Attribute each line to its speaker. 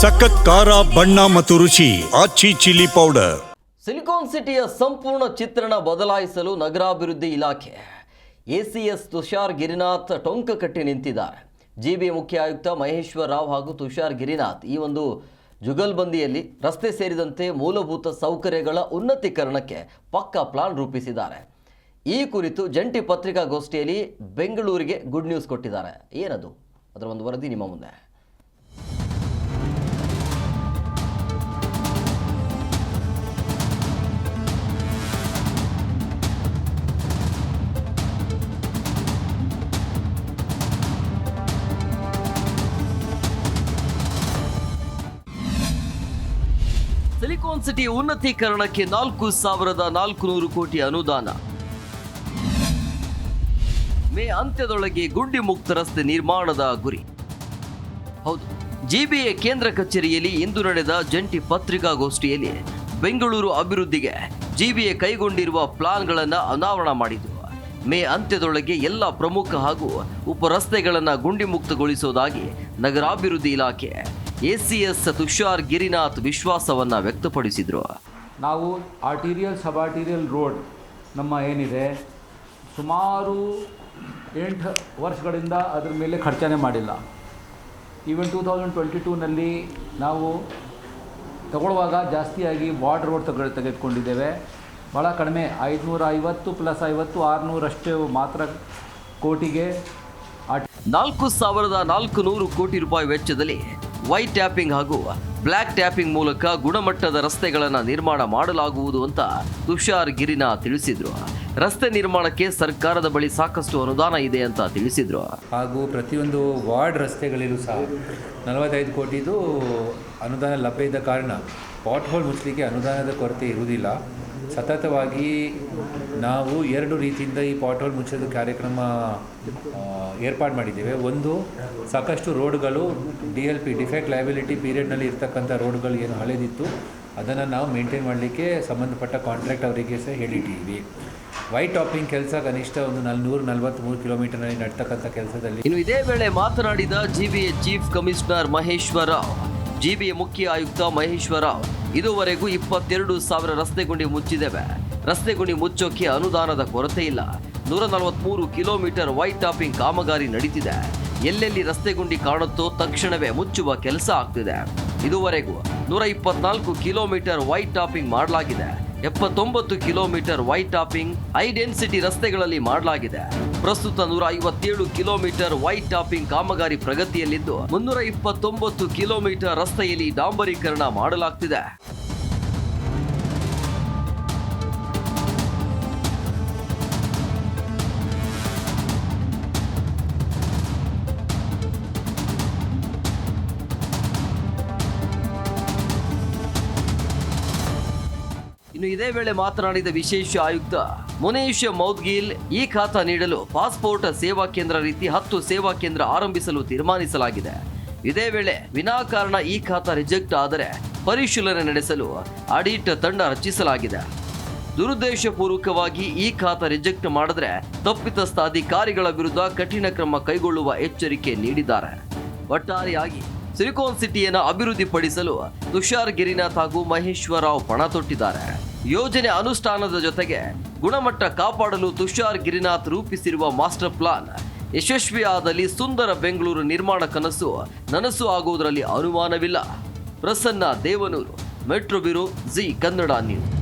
Speaker 1: ಸಖತ್ ಖಾರ, ಬಣ್ಣ ಮತ್ತು ರುಚಿ, ಆಚಿ ಚಿಲ್ಲಿ ಪೌಡರ್.
Speaker 2: ಸಿಲಿಕಾನ್ ಸಿಟಿಯ ಸಂಪೂರ್ಣ ಚಿತ್ರಣ ಬದಲಾಯಿಸಲು ನಗರಾಭಿವೃದ್ಧಿ ಇಲಾಖೆ, ಎಸಿಎಸ್ ತುಷಾರ್ ಗಿರಿನಾಥ್ ಟೊಂಕ ಕಟ್ಟಿ ನಿಂತಿದ್ದಾರೆ. ಜಿಬಿ ಮುಖ್ಯ ಆಯುಕ್ತ ಮಹೇಶ್ವರ್ ರಾವ್ ಹಾಗೂ ತುಷಾರ್ ಗಿರಿನಾಥ್ ಈ ಒಂದು ಜುಗಲ್ಬಂದಿಯಲ್ಲಿ ರಸ್ತೆ ಸೇರಿದಂತೆ ಮೂಲಭೂತ ಸೌಕರ್ಯಗಳ ಉನ್ನತೀಕರಣಕ್ಕೆ ಪಕ್ಕಾ ಪ್ಲಾನ್ ರೂಪಿಸಿದ್ದಾರೆ. ಈ ಕುರಿತು ಜಂಟಿ ಪತ್ರಿಕಾಗೋಷ್ಠಿಯಲ್ಲಿ ಬೆಂಗಳೂರಿಗೆ ಗುಡ್ ನ್ಯೂಸ್ ಕೊಟ್ಟಿದ್ದಾರೆ. ಏನದು? ಅದರ ಒಂದು ವರದಿ ನಿಮ್ಮ ಮುಂದೆ. ಸಿಲಿಕಾನ್ ಸಿಟಿ ಉನ್ನತೀಕರಣಕ್ಕೆ ನಾಲ್ಕು ಸಾವಿರದ ನಾಲ್ಕು ನೂರು ಕೋಟಿ ಅನುದಾನ. ಮೇ ಅಂತ್ಯದೊಳಗೆ ಗುಂಡಿ ಮುಕ್ತ ರಸ್ತೆ ನಿರ್ಮಾಣದ ಗುರಿ. ಹೌದು ಜಿಬಿಎ ಕೇಂದ್ರ ಕಚೇರಿಯಲ್ಲಿ ಇಂದು ನಡೆದ ಜಂಟಿ ಪತ್ರಿಕಾಗೋಷ್ಠಿಯಲ್ಲಿ ಬೆಂಗಳೂರು ಅಭಿವೃದ್ಧಿಗೆ ಜಿಬಿಎ ಕೈಗೊಂಡಿರುವ ಪ್ಲಾನ್ಗಳನ್ನು ಅನಾವರಣ ಮಾಡಿತು ಮೇ ಅಂತ್ಯದೊಳಗೆ ಎಲ್ಲ ಪ್ರಮುಖ ಹಾಗೂ ಉಪರಸ್ತೆಗಳನ್ನು ಗುಂಡಿ ಮುಕ್ತಗೊಳಿಸುವುದಾಗಿ ನಗರಾಭಿವೃದ್ಧಿ ಇಲಾಖೆ ಎಸಿಎಸ್ ತುಷಾರ್ ಗಿರಿನಾಥ್ ವಿಶ್ವಾಸವನ್ನ ವ್ಯಕ್ತಪಡಿಸಿದ್ರು.
Speaker 3: ನಾವು ಆರ್ಟೀರಿಯಲ್ ಸಬ್ ಆರ್ಟೀರಿಯಲ್ ರೋಡ್ ನಮ್ಮ ಏನಿದೆ ಸುಮಾರು ಎಂಟು ವರ್ಷಗಳಿಂದ ಅದ್ರ ಮೇಲೆ ಖರ್ಚನೆ ಮಾಡಿಲ್ಲ. ಈವನ್ ಟೂ ತೌಸಂಡ್ ಟ್ವೆಂಟಿ ಟೂನಲ್ಲಿ ನಾವು ತಗೊಳ್ಳುವಾಗ ಜಾಸ್ತಿಯಾಗಿ ಬಾರ್ಡ್ ರೋಡ್ ತಗ ತೆಗೆದುಕೊಂಡಿದ್ದೇವೆ. ಭಾಳ ಕಡಿಮೆ ಐದುನೂರ ಐವತ್ತು ಪ್ಲಸ್ ಐವತ್ತು ಆರುನೂರಷ್ಟು ಮಾತ್ರ ಕೋಟಿಗೆ
Speaker 2: ನಾಲ್ಕು ಸಾವಿರದ ನಾಲ್ಕು ನೂರು ಕೋಟಿ ರೂಪಾಯಿ ವೆಚ್ಚದಲ್ಲಿ ವೈಟ್ ಟ್ಯಾಪಿಂಗ್ ಹಾಗೂ ಬ್ಲ್ಯಾಕ್ ಟ್ಯಾಪಿಂಗ್ ಮೂಲಕ ಗುಣಮಟ್ಟದ ರಸ್ತೆಗಳನ್ನು ನಿರ್ಮಾಣ ಮಾಡಲಾಗುವುದು ಅಂತ ತುಷಾರ್ ಗಿರಿನಾ ತಿಳಿಸಿದ್ರು. ರಸ್ತೆ ನಿರ್ಮಾಣಕ್ಕೆ ಸರ್ಕಾರದ ಬಳಿ ಸಾಕಷ್ಟು ಅನುದಾನ ಇದೆ ಅಂತ ತಿಳಿಸಿದ್ರು.
Speaker 4: ಹಾಗೂ ಪ್ರತಿಯೊಂದು ವಾರ್ಡ್ ರಸ್ತೆಗಳಿಗೂ ಸಹ ನಲವತ್ತೈದು ಕೋಟಿದು ಅನುದಾನ ಲಭ್ಯ ಇದ್ದ ಕಾರಣ ಪಾಟ್ ಹೋಲ್ ಮುಚ್ಚಲಿಕ್ಕೆ ಅನುದಾನದ ಕೊರತೆ ಇರುವುದಿಲ್ಲ. ಸತತವಾಗಿ ನಾವು ಎರಡು ರೀತಿಯಿಂದ ಈ ಪಾಟ್ ಹೋಲ್ ಮುಚ್ಚೋದು ಕಾರ್ಯಕ್ರಮ ಏರ್ಪಾಡು ಮಾಡಿದ್ದೇವೆ. ಒಂದು, ಸಾಕಷ್ಟು ರೋಡ್ಗಳು D L P defect liability ಪೀರಿಯಡ್ನಲ್ಲಿ ಇರ್ತಕ್ಕಂಥ ರೋಡ್ಗಳು ಏನು ಹಳೆದಿತ್ತು, ಅದನ್ನು ನಾವು ಮೇಂಟೈನ್ ಮಾಡಲಿಕ್ಕೆ ಸಂಬಂಧಪಟ್ಟ ಕಾಂಟ್ರಾಕ್ಟ್ ಅವರಿಗೆ ಸಹ ಹೇಳಿಟ್ಟಿದ್ದೀವಿ. ವೈಟ್ ಟಾಪಿಂಗ್ ಕೆಲಸ ಕನಿಷ್ಠ ಒಂದು ನಲ್ನೂರು ನಲವತ್ತ್ಮೂರು ಕಿಲೋಮೀಟರ್ನಲ್ಲಿ ನಡ್ತಕ್ಕಂಥ ಕೆಲಸದಲ್ಲಿ.
Speaker 2: ಇನ್ನು ಇದೇ ವೇಳೆ ಮಾತನಾಡಿದ GBA chief commissioner Maheshwar G GBA ಮುಖ್ಯ ಆಯುಕ್ತ ಮಹೇಶ್ವರ ಇದುವರೆಗೂ ಇಪ್ಪತ್ತೆರಡು ಸಾವಿರ ರಸ್ತೆ ಗುಂಡಿ ಮುಚ್ಚಿದ್ದೇವೆ ರಸ್ತೆ ಗುಂಡಿ ಮುಚ್ಚೋಕೆ ಅನುದಾನದ ಕೊರತೆ ಇಲ್ಲ. ನೂರ ನಲವತ್ಮೂರು ಕಿಲೋಮೀಟರ್ ವೈಟ್ ಟಾಪಿಂಗ್ ಕಾಮಗಾರಿ ನಡೀತಿದೆ. ಎಲ್ಲೆಲ್ಲಿ ರಸ್ತೆ ಗುಂಡಿ ಕಾಣುತ್ತೋ ತಕ್ಷಣವೇ ಮುಚ್ಚುವ ಕೆಲಸ ಆಗ್ತಿದೆ. ಇದುವರೆಗೂ ನೂರ ಇಪ್ಪತ್ನಾಲ್ಕು ಕಿಲೋಮೀಟರ್ ವೈಟ್ ಟಾಪಿಂಗ್ ಮಾಡಲಾಗಿದೆ. ಎಪ್ಪತ್ತೊಂಬತ್ತು kilometre white topping, high density ರಸ್ತೆಗಳಲ್ಲಿ ಮಾಡಲಾಗಿದೆ. ಪ್ರಸ್ತುತ ನೂರ ಐವತ್ತೇಳು ಕಿಲೋಮೀಟರ್ ವೈಟ್ ಟಾಪಿಂಗ್ ಕಾಮಗಾರಿ ಪ್ರಗತಿಯಲ್ಲಿದ್ದು ಮುನ್ನೂರ ಇಪ್ಪತ್ತೊಂಬತ್ತು ಕಿಲೋಮೀಟರ್ ರಸ್ತೆಯಲ್ಲಿ ಡಾಂಬರೀಕರಣ ಮಾಡಲಾಗ್ತಿದೆ. ಇನ್ನು ಇದೇ ವೇಳೆ ಮಾತನಾಡಿದ ವಿಶೇಷ ಆಯುಕ್ತ ಮುನೇಶ್ ಮೌದ್ಗಿಲ್ ಈ ಖಾತಾ ನೀಡಲು ಪಾಸ್ಪೋರ್ಟ್ ಸೇವಾ ಕೇಂದ್ರ ರೀತಿ ಹತ್ತು ಸೇವಾ ಕೇಂದ್ರ ಆರಂಭಿಸಲು ತೀರ್ಮಾನಿಸಲಾಗಿದೆ. ಇದೇ ವೇಳೆ ವಿನಾಕಾರಣ ಈ ಖಾತಾ ರಿಜೆಕ್ಟ್ ಆದರೆ ಪರಿಶೀಲನೆ ನಡೆಸಲು ಆಡಿಟ್ ತಂಡ ರಚಿಸಲಾಗಿದೆ. ದುರುದ್ದೇಶಪೂರ್ವಕವಾಗಿ ಈ ಖಾತಾ ರಿಜೆಕ್ಟ್ ಮಾಡಿದ್ರೆ ತಪ್ಪಿತಸ್ಥ ಅಧಿಕಾರಿಗಳ ವಿರುದ್ಧ ಕಠಿಣ ಕ್ರಮ ಕೈಗೊಳ್ಳುವ ಎಚ್ಚರಿಕೆ ನೀಡಿದ್ದಾರೆ. ಒಟ್ಟಾರೆಯಾಗಿ ಸಿಲಿಕಾನ್ ಸಿಟಿಯನ್ನು ಅಭಿವೃದ್ಧಿಪಡಿಸಲು ತುಷಾರ್ ಗಿರಿನಾಥ್ ಹಾಗೂ ಮಹೇಶ್ವರ ರಾವ್ ಪಣ ತೊಟ್ಟಿದ್ದಾರೆ ಯೋಜನೆ ಅನುಷ್ಠಾನದ ಜೊತೆಗೆ ಗುಣಮಟ್ಟ ಕಾಪಾಡಲು ತುಷಾರ್ ಗಿರಿನಾಥ್ ರೂಪಿಸಿರುವ ಮಾಸ್ಟರ್ ಪ್ಲಾನ್. ಯಶಸ್ವಿಯಾದಲ್ಲಿ ಸುಂದರ ಬೆಂಗಳೂರು ನಿರ್ಮಾಣ ಕನಸು, ನನಸು ಆಗುವುದರಲ್ಲಿ ಅನುಮಾನವಿಲ್ಲ. Prasanna Devanur, metro bureau, G Kannada news.